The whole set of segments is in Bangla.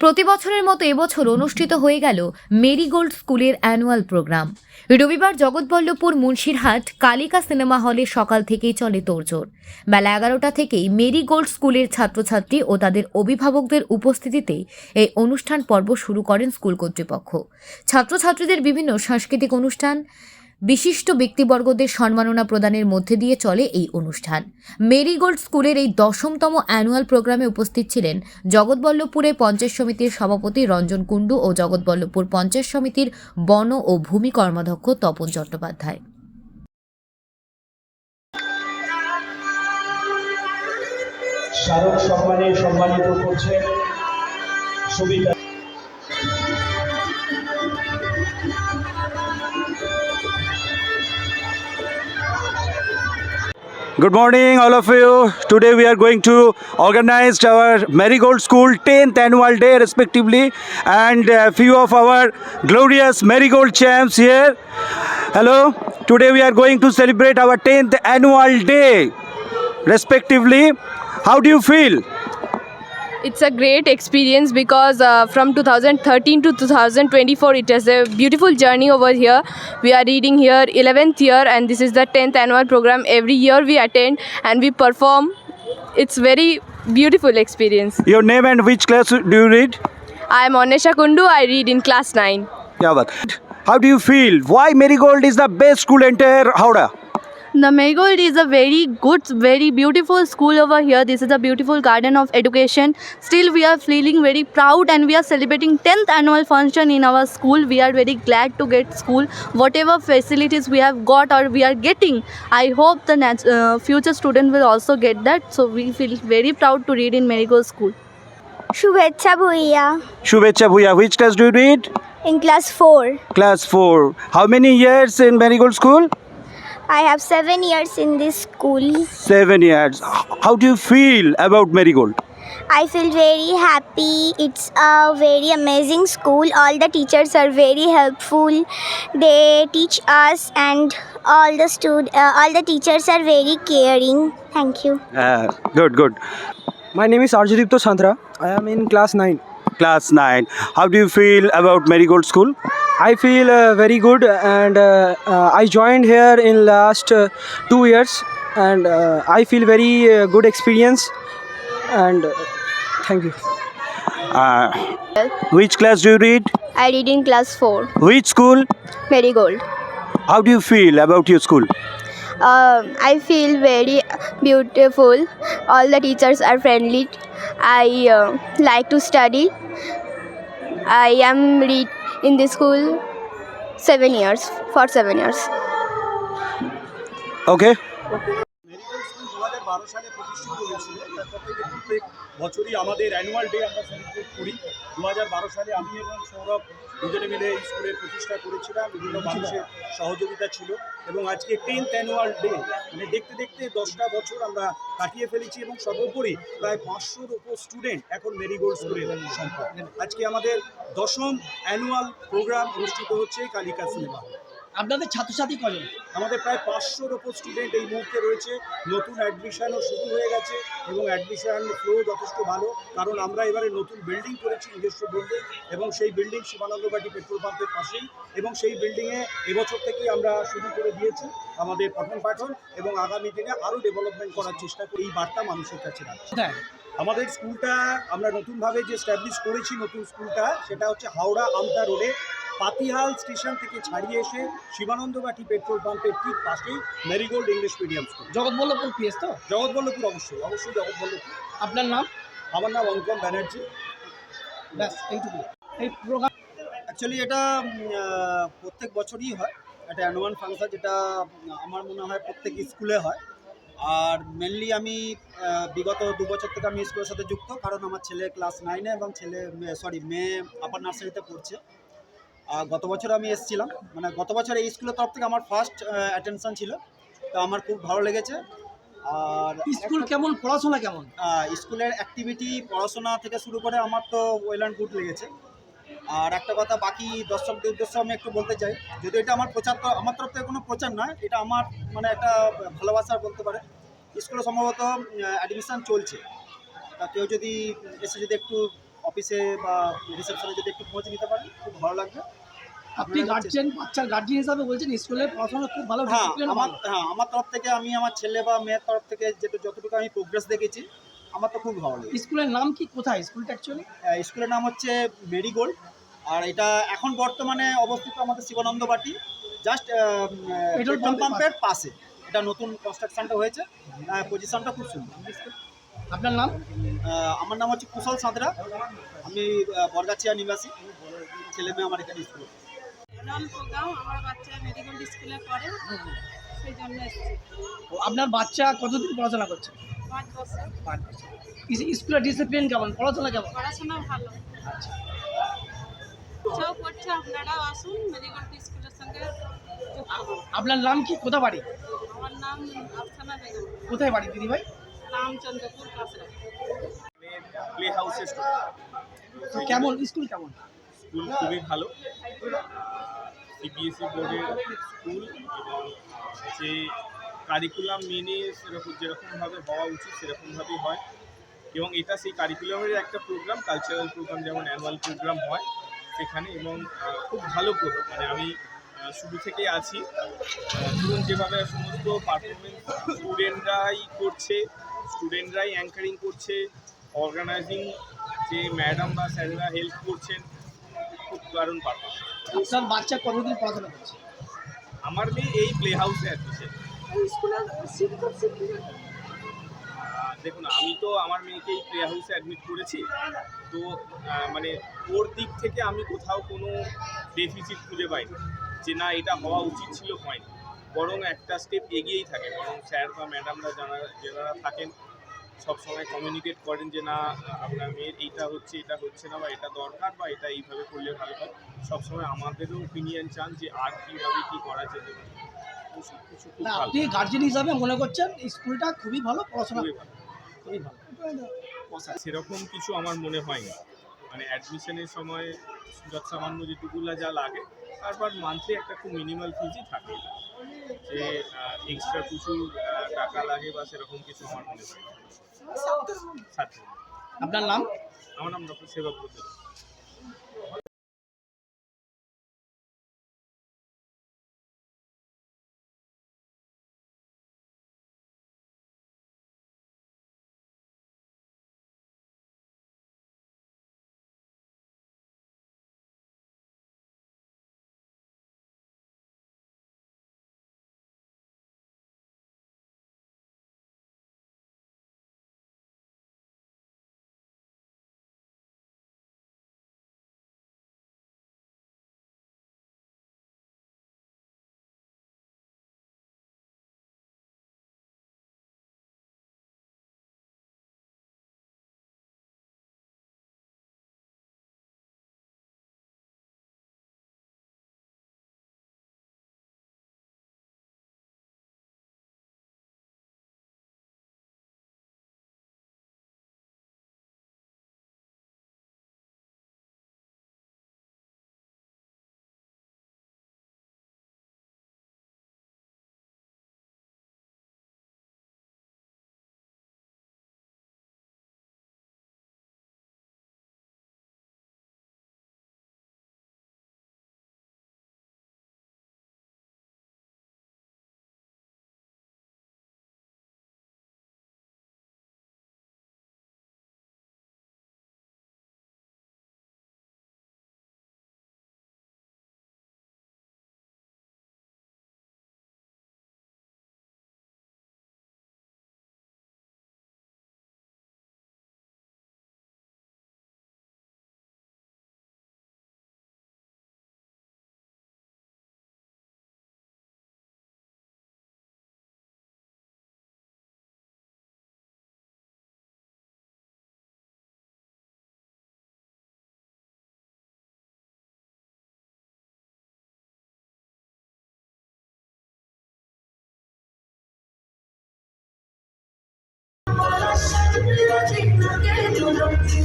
প্রতি বছরের মতো এবছর অনুষ্ঠিত হয়ে গেল মেরিগোল্ড স্কুলের অ্যানুয়াল প্রোগ্রাম। রবিবার জগৎবল্লভপুর মুন্সিরহাট কালিকা সিনেমা হলে সকাল থেকেই চলে তোড়জোড়। বেলা এগারোটা থেকেই মেরিগোল্ড স্কুলের ছাত্রছাত্রী ও তাদের অভিভাবকদের উপস্থিতিতে এই অনুষ্ঠান পর্ব শুরু করেন স্কুল কর্তৃপক্ষ। ছাত্রছাত্রীদের বিভিন্ন সাংস্কৃতিক অনুষ্ঠান বিশিষ্ট ব্যক্তিবর্গদের সম্মাননা প্রদানের মধ্যে দিয়ে চলে এই অনুষ্ঠান। মেরিগোল্ড স্কুলের এই দশমতম অ্যানুয়াল প্রোগ্রামে উপস্থিত ছিলেন জগৎবল্লভপুরে পঞ্চায়েত সমিতির সভাপতি রঞ্জন কুণ্ডু ও জগৎবল্লভপুর পঞ্চায়েত সমিতির বন ও ভূমি কর্মাধ্যক্ষ তপন চট্টোপাধ্যায়। স্মারক সম্মানে সম্মানিত করছে সুবিধা Good morning, all of you. Today we are going to organize our Marigold School 10th annual day, respectively, and a few of our glorious Marigold champs here. Hello. Today we are going to celebrate our 10th annual day, respectively. How do you feel? It's a great experience because uh, from 2013 to 2024, it is a beautiful journey over here. We are reading here 11th year, and this is the 10th annual program. Every year we attend and we perform. It's very beautiful experience. Your name and which class do you read? I am Onesha Kundu. I read in class 9. Yeah, but how do you feel? Why Marigold is the best school in entire Howrah? The Marigold is a very good, very beautiful school over here. This is a beautiful garden of education. Still, we are feeling very proud and we are celebrating 10th annual function in our school. We are very glad to get school. Whatever facilities we have got or we are getting, I hope the uh, future student will also get that. So we feel very proud to read in Marigold School. Shubhecha Bhuiya. Shubhecha which class do you read? In class 4. Class 4. How many years in Marigold School? I have 7 years in this school Seven years. How do you feel about Marigold? i feel very happy it's a very amazing school all the teachers are very helpful they teach us and all the stud- uh, all the teachers are very caring thank you Uh, good, good. My name is Arjudipto Sandra. I am in class 9. Class 9. How do you feel about Marigold School? I feel uh, very good and uh, uh, I joined here in last uh, two years and uh, I feel very uh, good experience and uh, thank you. Uh, which class do you read? i read in class 4 Which school? marigold How do you feel about your school? Um, I feel very beautiful. All the teachers are friendly. I uh, like to study. I am read in the school seven years for seven years. Okay. Medical school দু হাজার বারো সালে প্রতিষ্ঠিত হয়েছিল তারপর থেকে প্রত্যেক বছরই আমাদের অ্যানুয়াল ডে আমরা সেলিব্রেট করি দু হাজার বারো সালে আমি এবং সৌরভ দুজনে মিলে এই স্কুলের প্রতিষ্ঠা করেছিলাম, বিভিন্ন মানুষের সহযোগিতা ছিল এবং আজকে টেন্থ অ্যানুয়াল ডে মানে দেখতে দেখতে দশটা বছর আমরা কাটিয়ে ফেলেছি এবং সর্বোপরি প্রায় পাঁচশোর ওপর স্টুডেন্ট এখন মেরিগোল্ড স্কুলের সংখ্যা আজকে আমাদের দশম অ্যানুয়াল প্রোগ্রাম অনুষ্ঠিত হচ্ছে কালিকা সিনেমা। আপনাদের ছাত্রছাত্রী কজন? আমাদের প্রায় পাঁচশোর ওপর স্টুডেন্ট এই মুহূর্তে রয়েছে। নতুন অ্যাডমিশনও শুরু হয়ে গেছে এবং অ্যাডমিশন ফ্লো যথেষ্ট ভালো। কারণ আমরা এবারে নতুন বিল্ডিং করেছি নিজস্ব বিল্ডিং এবং সেই বিল্ডিং শিবানন্দবাটি পেট্রোল পাম্পের পাশেই। এবং সেই বিল্ডিংয়ে এবছর থেকেই আমরা শুরু করে দিয়েছি আমাদের পঠন পাঠন এবং আগামী দিনে আরও ডেভেলপমেন্ট করার চেষ্টা করি। এই বার্তা মানুষের কাছে রাখছি আমাদের স্কুলটা আমরা নতুনভাবে যে স্ট্যাবলিশ করেছি নতুন স্কুলটা সেটা হচ্ছে হাওড়া আমতা রোডে পাতিহাল স্টেশন থেকে ছাড়িয়ে এসে শিবানন্দবাটি পেট্রোল পাম্পের ঠিক পাশেই marigold English medium school. Jagatballavpur PS তো? জগৎবল্লভপুর অবশ্যই অবশ্যই জগৎবল্লভপুর। আপনার নাম? আমার নাম অঙ্কন ব্যানার্জি। ব্যাস এইটুকু এই প্রোগ্রাম অ্যাকচুয়ালি এটা প্রত্যেক বছরই হয়। একটা অ্যানুয়াল ফাংশন যেটা আমার মনে হয় প্রত্যেক স্কুলে হয়। আর মেনলি আমি বিগত দু বছর থেকে আমি স্কুলের সাথে যুক্ত কারণ আমার ছেলে ক্লাস নাইনে এবং ছেলে সরি মেয়ে আপার নার্সারিতে পড়ছে। গত বছর আমি এসেছিলাম। মানে গত বছর এই স্কুলের তরফ থেকে আমার ফার্স্ট অ্যাটেনশন ছিল। তো আমার খুব ভালো লেগেছে। আর স্কুল কেমন? পড়াশোনা কেমন? স্কুলের অ্যাক্টিভিটি পড়াশোনা থেকে শুরু করে আমার তো ওয়েল অ্যান্ড গুড লেগেছে। আর একটা কথা বাকি দর্শকদের উদ্দেশ্যে আমি একটু বলতে চাই যদি এটা আমার প্রচার তো আমার তরফ থেকে কোনো প্রচার নয় এটা আমার মানে একটা ভালোবাসার বলতে পারে। স্কুলে সম্ভবত অ্যাডমিশান চলছে। তা কেউ যদি এসে যদি একটু অফিসে বা রিসেপশনে যদি একটু খোঁজ নিতে পারেন ভালো লাগবে। আপনি গার্জেন বাচ্চার গার্জিয়ান হিসাবে বলছেন স্কুলে পড়াশোনা খুব ভালো হ্যাঁ আমার হ্যাঁ আমার তরফ থেকে আমি আমার ছেলে বা মেয়ের তরফ থেকে যেটু যতটুকু আমি প্রোগ্রেস দেখেছি আমার তো খুব ভালো লাগে স্কুলের নাম কি কোথায়? স্কুলটা অ্যাকচুয়ালি স্কুলের নাম হচ্ছে মেরিগোল্ড। আর এটা এখন বর্তমানে অবস্থিত আমাদের শিবানন্দ বাটি। জাস্ট পেট্রোল পাম্পের পাশে। এটা নতুন কনস্ট্রাকশনটা হয়েছে। পজিশনটা খুব সুন্দর। আপনার নাম? আমার নাম হচ্ছে কুশল সাঁতরা। আমি বরগাছিয়া নিবাসী। ছেলে মেয়ে আমার এখানে স্কুলে আমার বাচ্চা মেডিকেল স্কুলে পড়ে। সেই জন্য আপনার বাচ্চা কতদিন পড়াশোনা করছে? পাঁচ বছর। পাঁচ বছর। স্কুলের ডিসিপ্লিন কেমন? পড়াশোনা কেমন? পড়াশোনা ভালো। ইচ্ছাও করছে আপনারাও আসুন মেডিকেল স্কুলের সঙ্গে আপনার নাম কি? কোথা বাড়ি? আমার নাম আফসানা বেগম। কোথায় বাড়ি দিদি ভাই? রামচন্দ্রপুর কাছরা প্লে হাউসে তো কেমন? স্কুল কেমন? স্কুল খুবই ভালো। সিবিএসই বোর্ডের স্কুল এবং যে কারিকুলাম মেনে সেরকম যেরকমভাবে হওয়া উচিত সেরকমভাবেই হয়। এবং এটা সেই কারিকুলামের একটা প্রোগ্রাম কালচারাল প্রোগ্রাম যেমন অ্যানুয়াল প্রোগ্রাম হয় সেখানে এবং খুব ভালো প্রোগ্রাম মানে আমি শুরু থেকেই আছি। ধরুন যেভাবে সমস্ত পারফরমেন্স স্টুডেন্টরাই করছে স্টুডেন্টরাই অ্যাঙ্কারিং করছে অর্গানাইজিং যে ম্যাডাম বা স্যাররা হেল্প করছেন খুব দারুণ পারফরমেন্স আপনার বাচ্চা কতদিন পড়াশোনা করছে? আমার মেয়ে এই প্লে হাউসে অ্যাডমিশন দেখুন আমি তো আমার মেয়েকে এই প্লে হাউসে অ্যাডমিট করেছি। তো মানে ওর দিক থেকে আমি কোথাও কোনো ডেফিসিট খুঁজে পাইনি যে না এটা হওয়া উচিত ছিল হয়নি। বরং একটা স্টেপ এগিয়েই থাকে। বরং স্যার বা ম্যাডামরা যারা যারা থাকেন সবসময় কমিউনিকেট করেন যে না আপনার মেয়ের এইটা হচ্ছে এটা হচ্ছে না বা এটা দরকার বা এটা এইভাবে করলে ভালো হয়। সবসময় আমাদেরও ওপিনিয়ন চান যে আর কীভাবে কী করা যেতে পারে? না আপনি গার্জেন হিসাবে মনে করছেন স্কুলটা খুবই ভালো পড়াশোনা খুবই ভালো। সেরকম কিছু আমার মনে হয়নি। মানে অ্যাডমিশনের সময় যত সামান্য যেটুকুলা যা লাগে তারপর মান্থলি একটা খুব মিনিমাল ফিজই থাকে। যে এক্সট্রা কিছু টাকা লাগে বা সেরকম কিছু আমার মনে হয় না। আপনার নাম? আমার নাম ডক্টর সেবা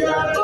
you.